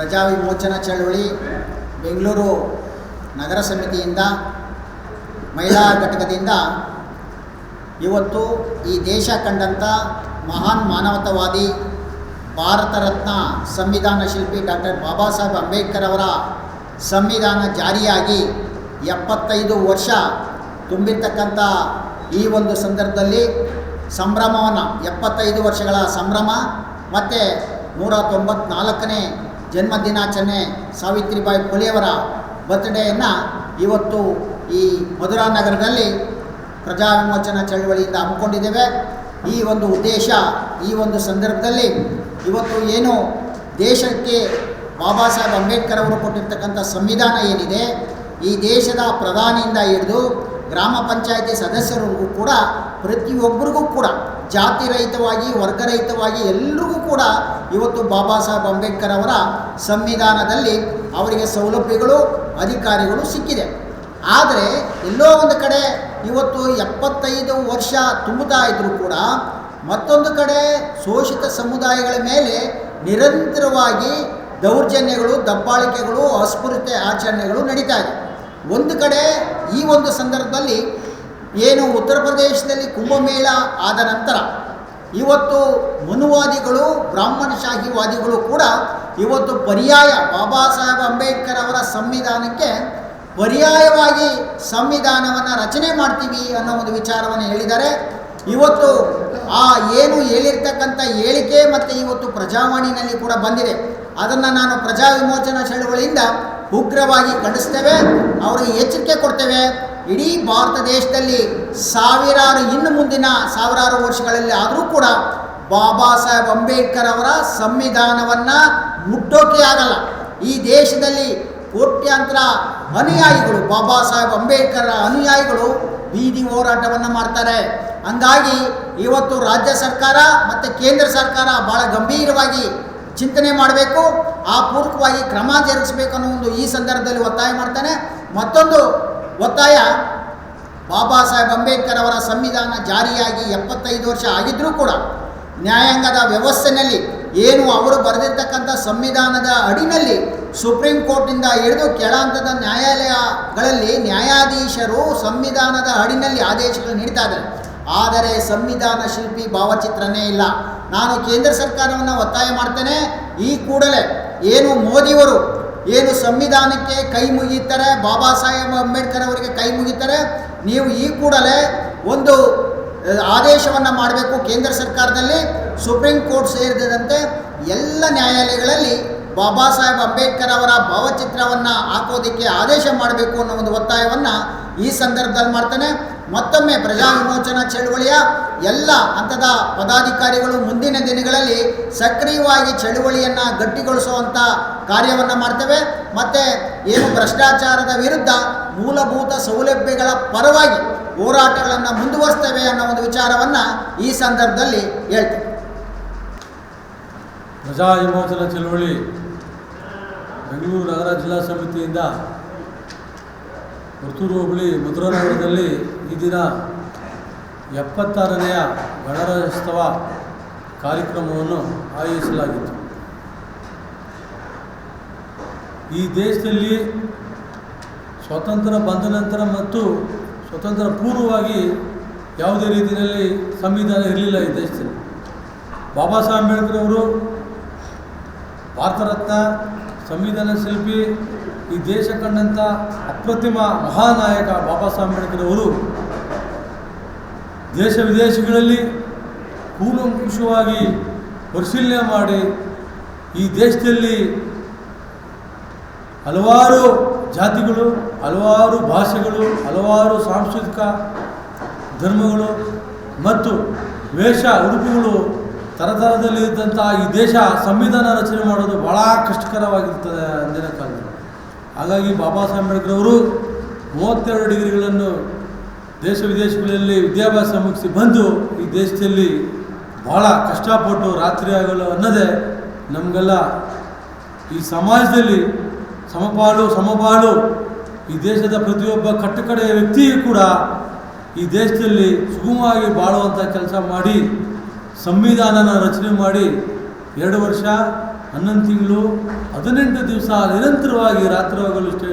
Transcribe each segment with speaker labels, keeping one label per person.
Speaker 1: ಪ್ರಜಾ ವಿಮೋಚನಾ ಚಳವಳಿ ಬೆಂಗಳೂರು ನಗರ ಸಮಿತಿಯಿಂದ ಮಹಿಳಾ ಘಟಕದಿಂದ ಇವತ್ತು ಈ ದೇಶ ಕಂಡಂಥ ಮಹಾನ್ ಮಾನವತಾವಾದಿ ಭಾರತ ರತ್ನ ಸಂವಿಧಾನ ಶಿಲ್ಪಿ ಡಾಕ್ಟರ್ ಬಾಬಾ ಸಾಹೇಬ್ ಅಂಬೇಡ್ಕರ್ ಅವರ ಸಂವಿಧಾನ ಜಾರಿಯಾಗಿ ಎಪ್ಪತ್ತೈದು ವರ್ಷ ತುಂಬಿರ್ತಕ್ಕಂಥ ಈ ಒಂದು ಸಂದರ್ಭದಲ್ಲಿ ಸಂಭ್ರಮವನ್ನು ಎಪ್ಪತ್ತೈದು ವರ್ಷಗಳ ಸಂಭ್ರಮ ಮತ್ತು ನೂರ ತೊಂಬತ್ನಾಲ್ಕನೇ ಜನ್ಮ ದಿನಾಚರಣೆ ಸಾವಿತ್ರಿಬಾಯಿ ಫುಲೆಯವರ ಬರ್ತ್ಡೇಯನ್ನು ಇವತ್ತು ಈ ಮಧುರಾ ನಗರದಲ್ಲಿ ಪ್ರಜಾ ವಿಮೋಚನಾ ಚಳವಳಿಯಿಂದ ಹಮ್ಮಿಕೊಂಡಿದ್ದೇವೆ. ಈ ಒಂದು ಉದ್ದೇಶ, ಈ ಒಂದು ಸಂದರ್ಭದಲ್ಲಿ ಇವತ್ತು ಏನು ದೇಶಕ್ಕೆ ಬಾಬಾ ಸಾಹೇಬ್ ಅಂಬೇಡ್ಕರ್ ಅವರು ಕೊಟ್ಟಿರ್ತಕ್ಕಂಥ ಸಂವಿಧಾನ ಏನಿದೆ, ಈ ದೇಶದ ಪ್ರಧಾನಿಯಿಂದ ಹಿಡಿದು ಗ್ರಾಮ ಪಂಚಾಯತಿ ಸದಸ್ಯರಿಗೂ ಕೂಡ, ಪ್ರತಿಯೊಬ್ಬರಿಗೂ ಕೂಡ, ಜಾತಿ ರಹಿತವಾಗಿ ವರ್ಗರಹಿತವಾಗಿ ಎಲ್ರಿಗೂ ಕೂಡ ಇವತ್ತು ಬಾಬಾ ಸಾಹೇಬ್ ಅಂಬೇಡ್ಕರ್ ಅವರ ಸಂವಿಧಾನದಲ್ಲಿ ಅವರಿಗೆ ಸೌಲಭ್ಯಗಳು, ಅಧಿಕಾರಿಗಳು ಸಿಕ್ಕಿದೆ. ಆದರೆ ಎಲ್ಲೋ ಒಂದು ಕಡೆ ಇವತ್ತು ಎಪ್ಪತ್ತೈದು ವರ್ಷ ತುಂಬುತ್ತಾ ಇದ್ದರೂ ಕೂಡ ಮತ್ತೊಂದು ಕಡೆ ಶೋಷಿತ ಸಮುದಾಯಗಳ ಮೇಲೆ ನಿರಂತರವಾಗಿ ದೌರ್ಜನ್ಯಗಳು, ದಬ್ಬಾಳಿಕೆಗಳು, ಅಸ್ಪೃಶ್ಯತೆ ಆಚರಣೆಗಳು ನಡೀತಾ ಇದೆ. ಒಂದು ಕಡೆ ಈ ಒಂದು ಸಂದರ್ಭದಲ್ಲಿ ಏನು ಉತ್ತರ ಪ್ರದೇಶದಲ್ಲಿ ಕುಂಭಮೇಳ ಆದ ನಂತರ ಇವತ್ತು ಮನುವಾದಿಗಳು ಬ್ರಾಹ್ಮಣಶಾಹಿವಾದಿಗಳು ಕೂಡ ಇವತ್ತು ಪರ್ಯಾಯ ಬಾಬಾ ಸಾಹೇಬ್ ಅಂಬೇಡ್ಕರ್ ಅವರ ಸಂವಿಧಾನಕ್ಕೆ ಪರ್ಯಾಯವಾಗಿ ಸಂವಿಧಾನವನ್ನು ರಚನೆ ಮಾಡ್ತೀವಿ ಅನ್ನೋ ಒಂದು ವಿಚಾರವನ್ನು ಹೇಳಿದ್ದಾರೆ. ಇವತ್ತು ಆ ಏನು ಹೇಳಿರ್ತಕ್ಕಂಥ ಹೇಳಿಕೆ ಮತ್ತು ಇವತ್ತು ಪ್ರಜಾವಾಣಿನಲ್ಲಿ ಕೂಡ ಬಂದಿದೆ. ಅದನ್ನು ನಾನು ಪ್ರಜಾ ವಿಮೋಚನಾ ಚಳವಳಿಯಿಂದ ಉಗ್ರವಾಗಿ ಖಂಡಿಸ್ತೇವೆ, ಅವರಿಗೆ ಎಚ್ಚರಿಕೆ ಕೊಡ್ತೇವೆ. ಇಡೀ ಭಾರತ ದೇಶದಲ್ಲಿ ಸಾವಿರಾರು, ಇನ್ನು ಮುಂದಿನ ಸಾವಿರಾರು ವರ್ಷಗಳಲ್ಲಿ ಆದರೂ ಕೂಡ ಬಾಬಾ ಸಾಹೇಬ್ ಅಂಬೇಡ್ಕರ್ ಅವರ ಸಂವಿಧಾನವನ್ನು ಮುಟ್ಟೋಕೆ ಆಗಲ್ಲ. ಈ ದೇಶದಲ್ಲಿ ಕೋಟ್ಯಾಂತರ ಅನುಯಾಯಿಗಳು, ಬಾಬಾ ಸಾಹೇಬ್ ಅಂಬೇಡ್ಕರ್ ಅನುಯಾಯಿಗಳು ಬೀದಿ ಹೋರಾಟವನ್ನು ಮಾಡ್ತಾರೆ. ಹಂಗಾಗಿ ಇವತ್ತು ರಾಜ್ಯ ಸರ್ಕಾರ ಮತ್ತು ಕೇಂದ್ರ ಸರ್ಕಾರ ಭಾಳ ಗಂಭೀರವಾಗಿ ಚಿಂತನೆ ಮಾಡಬೇಕು, ಆ ಪೂರ್ವಕವಾಗಿ ಕ್ರಮ ಜರುಗಿಸಬೇಕು ಅನ್ನೋ ಒಂದು ಈ ಸಂದರ್ಭದಲ್ಲಿ ಒತ್ತಾಯ ಮಾಡ್ತಾನೆ. ಮತ್ತೊಂದು ಒತ್ತಾಯ, ಬಾಬಾ ಸಾಹೇಬ್ ಅಂಬೇಡ್ಕರ್ ಅವರ ಸಂವಿಧಾನ ಜಾರಿಯಾಗಿ ಎಪ್ಪತ್ತೈದು ವರ್ಷ ಆಗಿದ್ದರೂ ಕೂಡ ನ್ಯಾಯಾಂಗದ ವ್ಯವಸ್ಥೆಯಲ್ಲಿ ಏನು ಅವರು ಬರೆದಿರ್ತಕ್ಕಂಥ ಸಂವಿಧಾನದ ಅಡಿನಲ್ಲಿ ಸುಪ್ರೀಂ ಕೋರ್ಟ್ನಿಂದ ಹಿಡಿದು ಕೆಳ ಹಂತದ ನ್ಯಾಯಾಲಯಗಳಲ್ಲಿ ನ್ಯಾಯಾಧೀಶರು ಸಂವಿಧಾನದ ಅಡಿನಲ್ಲಿ ಆದೇಶಗಳು ನೀಡ್ತಾ ಇದ್ದಾರೆ. ಆದರೆ ಸಂವಿಧಾನ ಶಿಲ್ಪಿ ಭಾವಚಿತ್ರನೇ ಇಲ್ಲ. ನಾನು ಕೇಂದ್ರ ಸರ್ಕಾರವನ್ನು ಒತ್ತಾಯ ಮಾಡ್ತೇನೆ. ಈ ಕೂಡಲೇ ಏನು ಮೋದಿಯವರು ಏನು ಸಂವಿಧಾನಕ್ಕೆ ಕೈ ಮುಗಿತಾರೆ ಬಾಬಾ ಸಾಹೇಬ್ ಅಂಬೇಡ್ಕರ್ ಅವರಿಗೆ ಕೈ ಮುಗಿತಾರೆ ನೀವು ಈ ಕೂಡಲೇ ಒಂದು ಆದೇಶವನ್ನು ಮಾಡಬೇಕು ಕೇಂದ್ರ ಸರ್ಕಾರದಲ್ಲಿ. ಸುಪ್ರೀಂ ಕೋರ್ಟ್ ಸೇರಿದಂತೆ ಎಲ್ಲ ನ್ಯಾಯಾಲಯಗಳಲ್ಲಿ ಬಾಬಾ ಸಾಹೇಬ್ ಅಂಬೇಡ್ಕರ್ ಅವರ ಭಾವಚಿತ್ರವನ್ನು ಹಾಕೋದಕ್ಕೆ ಆದೇಶ ಮಾಡಬೇಕು ಅನ್ನೋ ಒಂದು ಒತ್ತಾಯವನ್ನು ಈ ಸಂದರ್ಭದಲ್ಲಿ ಮಾಡ್ತಾನೆ. ಮತ್ತೊಮ್ಮೆ ಪ್ರಜಾ ವಿಮೋಚನಾ ಚಳುವಳಿಯ ಎಲ್ಲ ಹಂತದ ಪದಾಧಿಕಾರಿಗಳು ಮುಂದಿನ ದಿನಗಳಲ್ಲಿ ಸಕ್ರಿಯವಾಗಿ ಚಳುವಳಿಯನ್ನು ಗಟ್ಟಿಗೊಳಿಸುವಂಥ ಕಾರ್ಯವನ್ನು ಮಾಡ್ತೇವೆ. ಮತ್ತು ಏನು ಭ್ರಷ್ಟಾಚಾರದ ವಿರುದ್ಧ ಮೂಲಭೂತ ಸೌಲಭ್ಯಗಳ ಪರವಾಗಿ ಹೋರಾಟಗಳನ್ನು ಮುಂದುವರಿಸ್ತೇವೆ ಅನ್ನೋ ಒಂದು ವಿಚಾರವನ್ನು ಈ ಸಂದರ್ಭದಲ್ಲಿ ಹೇಳ್ತೇವೆ
Speaker 2: ಪ್ರಜಾ ವಿಮೋಚನಾ ಚಳುವಳಿ ಬೆಂಗಳೂರು ನಗರ ಜಿಲ್ಲಾ ಸಮಿತಿಯಿಂದ ವರ್ತೂರು ಹೋಬಳಿ ಮಧುರಾ ನಗರದಲ್ಲಿ ಈ ದಿನ ಎಪ್ಪತ್ತಾರನೆಯ ಗಣರಾಜ್ಯೋತ್ಸವ ಕಾರ್ಯಕ್ರಮವನ್ನು ಆಯೋಜಿಸಲಾಗಿತ್ತು. ಈ ದೇಶದಲ್ಲಿ ಸ್ವಾತಂತ್ರ್ಯ ಬಂದ ನಂತರ ಮತ್ತು ಸ್ವತಂತ್ರ ಪೂರ್ವವಾಗಿ ಯಾವುದೇ ರೀತಿಯಲ್ಲಿ ಸಂವಿಧಾನ ಇರಲಿಲ್ಲ ಈ ದೇಶದಲ್ಲಿ. ಬಾಬಾ ಸಾಹೇಬ್ ಅಂಬೇಡ್ಕರ್ ಅವರು ಭಾರತ ಸಂವಿಧಾನ ಶಿಲ್ಪಿ ಈ ದೇಶ ಕಂಡಂಥ ಅಪ್ರತಿಮ ಮಹಾನಾಯಕ ಬಾಬಾ ಸಾಹೇಬ್ ಅಂಬೇಡ್ಕರ್ ದೇಶ ವಿದೇಶಗಳಲ್ಲಿ ಕೂಲಂಕುಷವಾಗಿ ಪರಿಶೀಲನೆ ಮಾಡಿ ಈ ದೇಶದಲ್ಲಿ ಹಲವಾರು ಜಾತಿಗಳು, ಹಲವಾರು ಭಾಷೆಗಳು, ಹಲವಾರು ಸಾಂಸ್ಕೃತಿಕ ಧರ್ಮಗಳು ಮತ್ತು ವೇಷ ಉಡುಪುಗಳು ತರತರದಲ್ಲಿ ಇದ್ದಂಥ ಈ ದೇಶ ಸಂವಿಧಾನ ರಚನೆ ಮಾಡೋದು ಭಾಳ ಕಷ್ಟಕರವಾಗಿರ್ತದೆ ಅಂದಿನ ಕಾಲದಲ್ಲಿ. ಹಾಗಾಗಿ ಬಾಬಾ ಅವರು ಮೂವತ್ತೆರಡು ಡಿಗ್ರಿಗಳನ್ನು ದೇಶ ವಿದೇಶಗಳಲ್ಲಿ ವಿದ್ಯಾಭ್ಯಾಸ ಮುಗಿಸಿ ಬಂದು ಈ ದೇಶದಲ್ಲಿ ಭಾಳ ಕಷ್ಟಪಟ್ಟು ರಾತ್ರಿ ಆಗಲು ಅನ್ನೋದೇ ನಮಗೆಲ್ಲ ಈ ಸಮಾಜದಲ್ಲಿ ಸಮಪಾಲು ಸಮಪಾಲು ಈ ದೇಶದ ಪ್ರತಿಯೊಬ್ಬ ಕಟ್ಟುಕಡೆಯ ವ್ಯಕ್ತಿಯೂ ಕೂಡ ಈ ದೇಶದಲ್ಲಿ ಸುಗಮವಾಗಿ ಬಾಳುವಂಥ ಕೆಲಸ ಮಾಡಿ ಸಂವಿಧಾನನ ರಚನೆ ಮಾಡಿ ಎರಡು ವರ್ಷ ಹನ್ನೊಂದು ತಿಂಗಳು, ಹದಿನೆಂಟು ದಿವಸ ನಿರಂತರವಾಗಿ ರಾತ್ರಿ ಹಗಲು ಇಷ್ಟೇ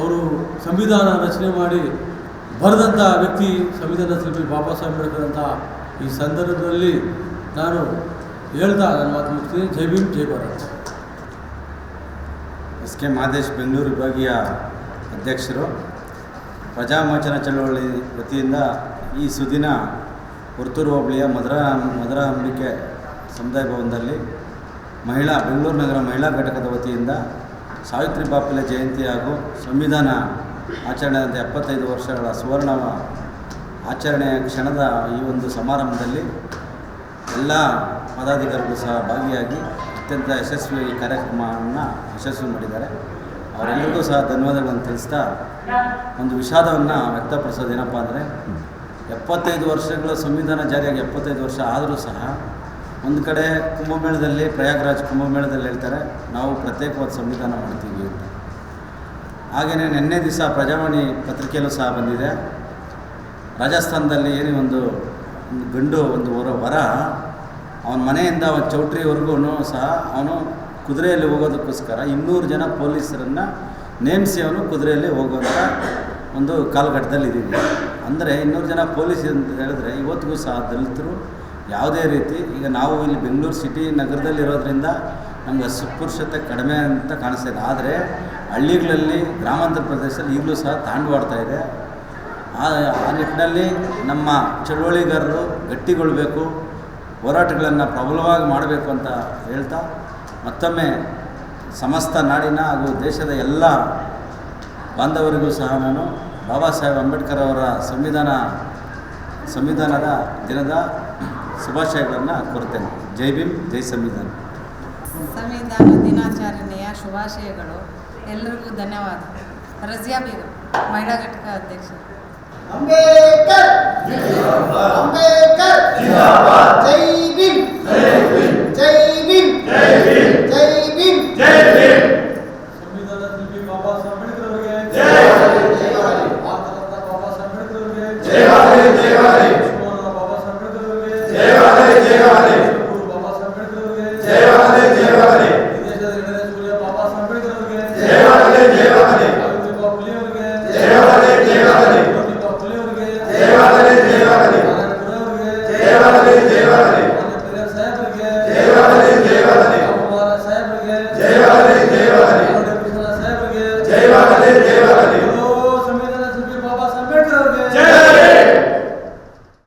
Speaker 2: ಅವರು ಸಂವಿಧಾನ ರಚನೆ ಮಾಡಿ ಬರೆದಂಥ ವ್ಯಕ್ತಿ ಸಂವಿಧಾನ ಶಿಲ್ಪಿ ಬಾಬಾ ಸಾಹೇಬ್ ಅಂಬೇಡ್ಕರ್ ಈ ಸಂದರ್ಭದಲ್ಲಿ ನಾನು ಹೇಳ್ತಾ ನನ್ನ ಮಾತು ಮುಗಿಸ್ತೀನಿ. ಜೈ ಭೀಮ್, ಜೈ ಭಾರತ್.
Speaker 3: ಎಸ್ ಕೆ ಮಾದೇಶ್ ಬೆಂಗಳೂರು ವಿಭಾಗೀಯ ಅಧ್ಯಕ್ಷರು, ಪ್ರಜಾಮೋಚನ ಚಳವಳಿ ವತಿಯಿಂದ ಈ ಸುದಿನ ಹುರ್ತೂರು ಹೋಬಳಿಯ ಮಧುರ ಮಧುರ ಅಂಬಿಕೆ ಸಮುದಾಯ ಭವನದಲ್ಲಿ ಮಹಿಳಾ, ಬೆಂಗಳೂರು ನಗರ ಮಹಿಳಾ ಘಟಕದ ವತಿಯಿಂದ ಸಾವಿತ್ರಿ ಬಾಪುಲೆ ಜಯಂತಿ ಹಾಗೂ ಸಂವಿಧಾನ ಆಚರಣೆಯಾದ ಎಪ್ಪತ್ತೈದು ವರ್ಷಗಳ ಸುವರ್ಣ ಆಚರಣೆಯ ಕ್ಷಣದ ಈ ಒಂದು ಸಮಾರಂಭದಲ್ಲಿ ಎಲ್ಲ ಪದಾಧಿಕಾರಿಗಳು ಸಹ ಭಾಗಿಯಾಗಿ ಅತ್ಯಂತ ಯಶಸ್ವಿ ಕಾರ್ಯಕ್ರಮವನ್ನು ಯಶಸ್ವಿ ಮಾಡಿದ್ದಾರೆ. ಅವರೆಲ್ಲರಿಗೂ ಸಹ ಧನ್ಯವಾದಗಳನ್ನು ತಿಳಿಸ್ತಾ ಒಂದು ವಿಷಾದವನ್ನು ವ್ಯಕ್ತಪಡಿಸೋದು ಏನಪ್ಪ ಅಂದರೆ ಎಪ್ಪತ್ತೈದು ವರ್ಷಗಳ ಸಂವಿಧಾನ ಜಾರಿಯಾಗಿ ಎಪ್ಪತ್ತೈದು ವರ್ಷ ಆದರೂ ಸಹ ಒಂದು ಕಡೆ ಕುಂಭಮೇಳದಲ್ಲಿ ಪ್ರಯಾಗ್ರಾಜ್ ಕುಂಭಮೇಳದಲ್ಲಿ ಹೇಳ್ತಾರೆ, ನಾವು ಪ್ರತ್ಯೇಕವಾದ ಸಂವಿಧಾನ ಮಾಡ್ತೀವಿ ಅಂತ. ಹಾಗೆಯೇ ನಿನ್ನೆ ದಿವಸ ಪ್ರಜಾವಾಣಿ ಪತ್ರಿಕೆಯಲ್ಲೂ ಸಹ ಬಂದಿದೆ. ರಾಜಸ್ಥಾನದಲ್ಲಿ ಏನೇ ಒಂದು ಗಂಡು, ಒಂದು ಹೊರ ವರ, ಅವನ ಮನೆಯಿಂದ ಅವನ ಚೌಟ್ರಿವರೆಗೂ ಸಹ ಅವನು ಕುದುರೆಯಲ್ಲಿ ಹೋಗೋದಕ್ಕೋಸ್ಕರ ಇನ್ನೂರು ಜನ ಪೊಲೀಸರನ್ನು ನೇಮಿಸಿ ಅವನು ಕುದುರೆಯಲ್ಲಿ ಹೋಗುವಂಥ ಒಂದು ಕಾಲಘಟ್ಟದಲ್ಲಿ ಇದ್ದೀವಿ ಅಂದರೆ ಇನ್ನೂರು ಜನ ಪೊಲೀಸ್ ಅಂತ ಹೇಳಿದ್ರೆ ಇವತ್ತಿಗೂ ಸಹ ದಲಿತರು ಯಾವುದೇ ರೀತಿ, ಈಗ ನಾವು ಇಲ್ಲಿ ಬೆಂಗಳೂರು ಸಿಟಿ ನಗರದಲ್ಲಿರೋದ್ರಿಂದ ನಮ್ಗೆ ಅಸ್ಪೃಶ್ಯತೆ ಕಡಿಮೆ ಅಂತ ಕಾಣಿಸ್ತಾ ಇದೆ. ಆದರೆ ಹಳ್ಳಿಗಳಲ್ಲಿ, ಗ್ರಾಮಾಂತರ ಪ್ರದೇಶದಲ್ಲಿ ಈಗಲೂ ಸಹ ತಾಂಡವಾಡ್ತಾ ಇದೆ. ಆ ನಿಟ್ಟಿನಲ್ಲಿ ನಮ್ಮ ಚಳುವಳಿಗಾರರು ಗಟ್ಟಿಗೊಳ್ಬೇಕು ಹೋರಾಟಗಳನ್ನು ಪ್ರಬಲವಾಗಿ ಮಾಡಬೇಕು ಅಂತ ಹೇಳ್ತಾ, ಮತ್ತೊಮ್ಮೆ ಸಮಸ್ತ ನಾಡಿನ ಹಾಗೂ ದೇಶದ ಎಲ್ಲ ಬಾಂಧವರಿಗೂ ಸಹ ನಾನು ಬಾಬಾ ಸಾಹೇಬ್ ಅಂಬೇಡ್ಕರ್ ಅವರ ಸಂವಿಧಾನ ಸಂವಿಧಾನದ ದಿನದ ಶುಭಾಶಯಗಳನ್ನು ಕೋರ್ತೇನೆ ಜೈ ಭೀಮ್ ಜೈ ಸಂವಿಧಾನ.
Speaker 4: ಸಂವಿಧಾನ ದಿನಾಚರಣೆಯ ಶುಭಾಶಯಗಳು. ಎಲ್ಲರಿಗೂ ಧನ್ಯವಾದ. ರಜಿಯಾ ಬೀರು ಮಹಿಳಾ ಘಟಕ ಅಧ್ಯಕ್ಷರು
Speaker 1: ಅಂಬೇಡ್ಕರ್ ಅಂಬೇಡ್ಕರ್!
Speaker 5: Vale, vale.